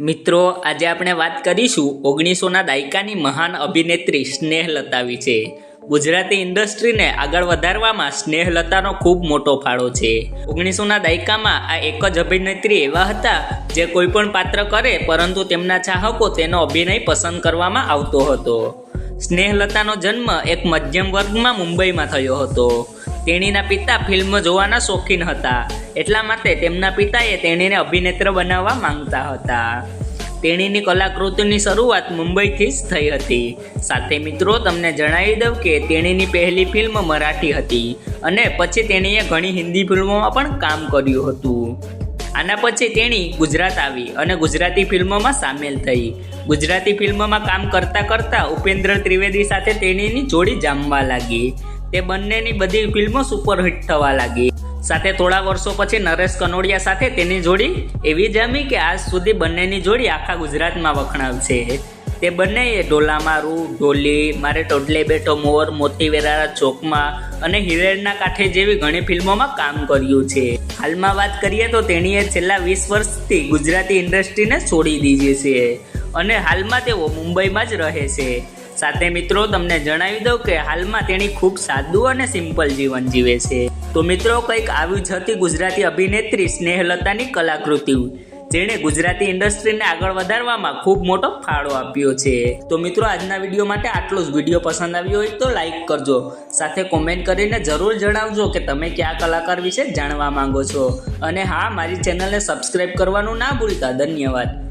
મિત્રો, આજે આપણે વાત કરીશું ઓગણીસોના દાયકાની મહાન અભિનેત્રી સ્નેહલતા વિશે. ગુજરાતી ઇન્ડસ્ટ્રીને આગળ વધારવામાં સ્નેહલતાનો ખૂબ મોટો ફાળો છે. ઓગણીસોના દાયકામાં આ એક જ અભિનેત્રી એવા હતા જે કોઈ પણ પાત્ર કરે, પરંતુ તેમના ચાહકો તેનો અભિનય પસંદ કરવામાં આવતો હતો. સ્નેહલતાનો જન્મ એક મધ્યમ વર્ગમાં મુંબઈમાં થયો હતો. તેણીના પિતા ફિલ્મ જોવાના શોખીન હતા. એટલા માટે તેમના પિતાએ તેણીને અભિનેત્ર બનાવવા માંગતા હતા. તેણીની કલાકૃતિની શરૂઆત મુંબઈથી જ થઈ હતી. સાથે મિત્રો, તમને જણાવી દઉં કે તેણીની પહેલી ફિલ્મ મરાઠી હતી અને પછી તેણીએ ઘણી હિન્દી ફિલ્મોમાં પણ કામ કર્યું હતું. આના પછી તેણી ગુજરાત આવી અને ગુજરાતી ફિલ્મોમાં સામેલ થઈ. ગુજરાતી ફિલ્મોમાં કામ કરતા કરતા ઉપેન્દ્ર ત્રિવેદી સાથે તેણીની જોડી જામવા લાગી. તે બંનેની બધી ફિલ્મો સુપરહિટ થવા લાગી. સાથે થોડા વર્ષો પછી નરેશ કનોડિયા સાથે તેની જોડી એવી જામી કે આજ સુધી બંનેની જોડી આખા ગુજરાતમાં વખણાવશે. તે બંનેએ ઢોલા મારું ઢોલી, મારે ટોડલે બેઠો મોર મોતી વેરારા ચોકમાં અને હિરેડના કાંઠે જેવી ઘણી ફિલ્મોમાં કામ કર્યું છે. હાલમાં વાત કરીએ તો તેણીએ છેલ્લા વીસ વર્ષથી ગુજરાતી ઇન્ડસ્ટ્રીને છોડી દીધી છે. અને હાલમાં તેઓ મુંબઈમાં જ રહે છે. સાથે મિત્રો, તમને જણાવી દઉં કે હાલમાં તેણી ખૂબ સાદું અને સિમ્પલ જીવન જીવે છે. તો મિત્રો, કંઈક આવી જ હતી ગુજરાતી અભિનેત્રી સ્નેહલતાની કલાકૃતિ, જેણે ગુજરાતી ઇન્ડસ્ટ્રીને આગળ વધારવામાં ખૂબ મોટો ફાળો આપ્યો છે. તો મિત્રો, આજના વીડિયો માટે આટલો જ વીડિયો પસંદ આવ્યો હોય તો લાઈક કરજો. સાથે કોમેન્ટ કરીને જરૂર જણાવજો કે તમે કયા કલાકાર વિશે જાણવા માંગો છો. અને હા, મારી ચેનલને સબસ્ક્રાઈબ કરવાનું ના ભૂલતા. ધન્યવાદ.